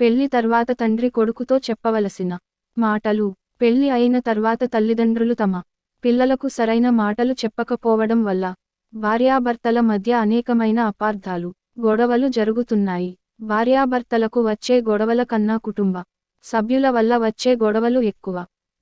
పెళ్ళి తర్వాత తండ్రి కొడుకుతో చెప్పవలసిన మాటలు. పెళ్ళి అయిన తర్వాత తల్లిదండ్రులు తమ పిల్లలకు సరైన మాటలు చెప్పకపోవడం వల్ల భార్యాభర్తల మధ్య అనేకమైన అపార్థాలు గొడవలు జరుగుతున్నాయి. భార్యాభర్తలకు వచ్చే గొడవల కన్నా కుటుంబ సభ్యుల వల్ల వచ్చే గొడవలు ఎక్కువ.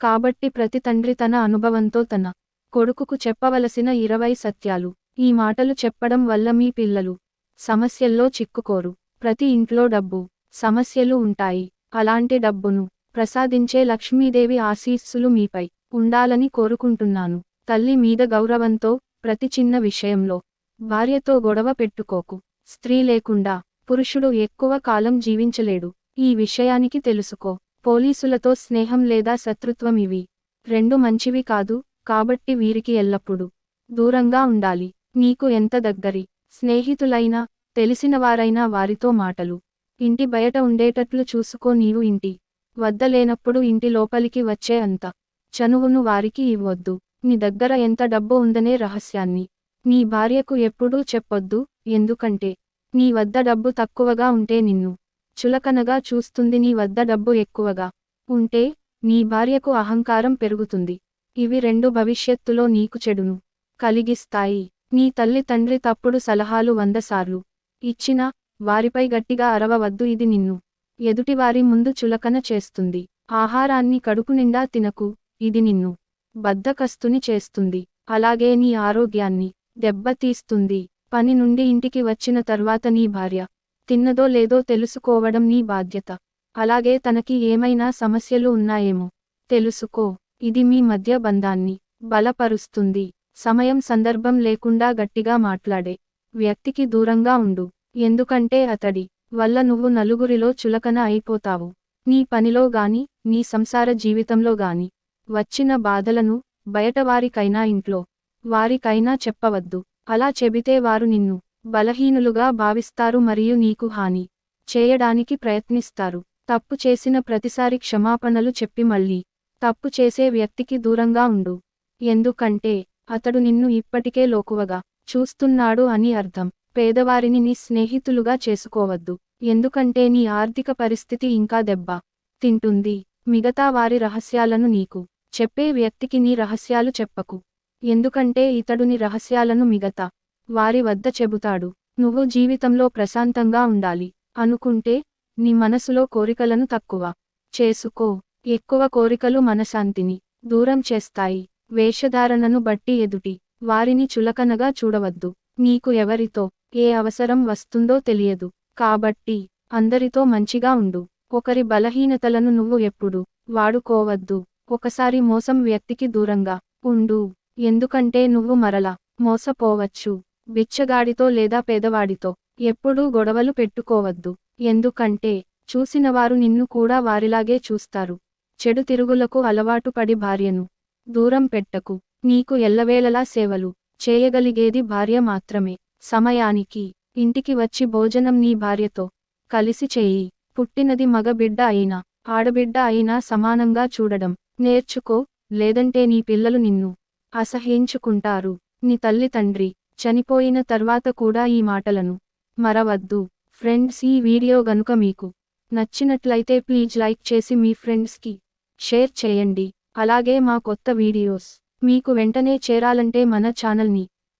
కాబట్టి ప్రతి తండ్రి తన అనుభవంతో తన కొడుకుకు చెప్పవలసిన ఇరవై సత్యాలు. ఈ మాటలు చెప్పడం వల్ల మీ పిల్లలు సమస్యల్లో చిక్కుకోరు. ప్రతి ఇంట్లో డబ్బు సమస్యలు ఉంటాయి. అలాంటి డబ్బును ప్రసాదించే లక్ష్మీదేవి ఆశీస్సులు మీపై ఉండాలని కోరుకుంటున్నాను. తల్లి మీద గౌరవంతో ప్రతి చిన్న విషయంలో భార్యతో గొడవ పెట్టుకోకు. స్త్రీ లేకుండా పురుషుడు ఎక్కువ కాలం జీవించలేడు. ఈ విషయానికి తెలుసుకో. పోలీసులతో స్నేహం లేదా శత్రుత్వం ఇవి రెండు మంచివి కాదు కాబట్టి వీరికి ఎల్లప్పుడూ దూరంగా ఉండాలి. నీకు ఎంత దగ్గరి స్నేహితులైనా తెలిసినవారైనా వారితో మాటలు ఇంటి బయట ఉండేటట్లు చూసుకో నీవు ఇంటి వద్ద లేనప్పుడు ఇంటి లోపలికి వచ్చే అంత చనువును వారికి ఇవ్వొద్దు. నీ దగ్గర ఎంత డబ్బు ఉందనే రహస్యాన్ని నీ భార్యకు ఎప్పుడూ చెప్పొద్దు. ఎందుకంటే నీ వద్ద డబ్బు తక్కువగా ఉంటే నిన్ను చులకనగా చూస్తుంది. నీ వద్ద డబ్బు ఎక్కువగా ఉంటే నీ భార్యకు అహంకారం పెరుగుతుంది. ఇవి రెండు భవిష్యత్తులో నీకు చెడును కలిగిస్తాయి. నీ తల్లి తండ్రి తప్పుడు సలహాలు వందసార్లు ఇచ్చినా వారిపై గట్టిగా అరవవద్దు ఇది నిన్ను. ఎదుటివారి ముందు చులకన చేస్తుంది. ఆహారాన్ని కడుపు నిండా తినకు ఇది నిన్ను. బద్ధకస్తుని చేస్తుంది. అలాగే నీ ఆరోగ్యాన్ని దెబ్బతీస్తుంది పని నుండి ఇంటికి వచ్చిన తర్వాత నీ భార్య తిన్నదో లేదో తెలుసుకోవడం నీ బాధ్యత. అలాగే తనకి ఏమైనా సమస్యలు ఉన్నాయేమో తెలుసుకో. ఇది మీ మధ్య బంధాన్ని బలపరుస్తుంది. సమయం సందర్భం లేకుండా గట్టిగా మాట్లాడే వ్యక్తికి దూరంగా ఉండు. ఎందుకంటే అతడి వల్ల నువ్వు నలుగురిలో చులకన అయిపోతావు. నీ పనిలో గాని నీ సంసార జీవితంలో గాని వచ్చిన బాధలను బయటవారికైనా ఇంట్లో వారికైనా చెప్పవద్దు. అలా చెబితే వారు నిన్ను బలహీనులుగా భావిస్తారు మరియు నీకు హాని చేయడానికి ప్రయత్నిస్తారు. తప్పు చేసిన ప్రతిసారి క్షమాపణలు చెప్పి మళ్ళీ తప్పు చేసే వ్యక్తికి దూరంగా ఉండు. ఎందుకంటే అతడు నిన్ను ఇప్పటికే లోకువగా చూస్తున్నాడు అని అర్థం. పేదవారిని నీ స్నేహితులుగా చేసుకోవద్దు. ఎందుకంటే నీ ఆర్థిక పరిస్థితి ఇంకా దెబ్బ తింటుంది. మిగతా వారి రహస్యాలను నీకు చెప్పే వ్యక్తికి నీ రహస్యాలు చెప్పకు. ఎందుకంటే ఇతడు నీ రహస్యాలను మిగతా వారి వద్ద చెబుతాడు. నువ్వు జీవితంలో ప్రశాంతంగా ఉండాలి. అనుకుంటే నీ మనసులో కోరికలను తక్కువ చేసుకో. ఎక్కువ కోరికలు మనశాంతిని దూరం చేస్తాయి. వేషధారణను బట్టి ఎదుటి వారిని చులకనగా చూడవద్దు. నీకు ఎవరితో ఏ అవసరం వస్తుందో తెలియదు. కాబట్టి అందరితో మంచిగా ఉండు. ఒకరి బలహీనతలను నువ్వు ఎప్పుడు వాడుకోవద్దు. ఒకసారి మోసం వ్యక్తికి దూరంగా ఉండు. ఎందుకంటే నువ్వు మరలా మోసపోవచ్చు. బిచ్చగాడితో లేదా పేదవాడితో ఎప్పుడూ గొడవలు పెట్టుకోవద్దు. ఎందుకంటే చూసినవారు నిన్ను కూడా వారిలాగే చూస్తారు. చెడు తిరుగులకు అలవాటు పడి భార్యను దూరం పెట్టకు. నీకు ఎల్లవేళలా సేవలు చేయగలిగేది భార్య మాత్రమే. సమయానికి ఇంటికి వచ్చి భోజనం నీ భార్యతో కలిసి చేయి. పుట్టినది మగబిడ్డ అయినా ఆడబిడ్డ అయినా సమానంగా చూడడం. నేర్చుకో లేదంటే నీ పిల్లలు నిన్ను అసహ్యించుకుంటారు. నీ తల్లి తండ్రి చనిపోయిన తర్వాత కూడా ఈ మాటలను మరవద్దు. ఫ్రెండ్స్ ఈ వీడియో గనుక మీకు నచ్చినట్లయితే ప్లీజ్ లైక్ చేసి మీ ఫ్రెండ్స్కి షేర్ చేయండి. అలాగే మా కొత్త వీడియోస్ మీకు వెంటనే చేరాలంటే మన ఛానల్ని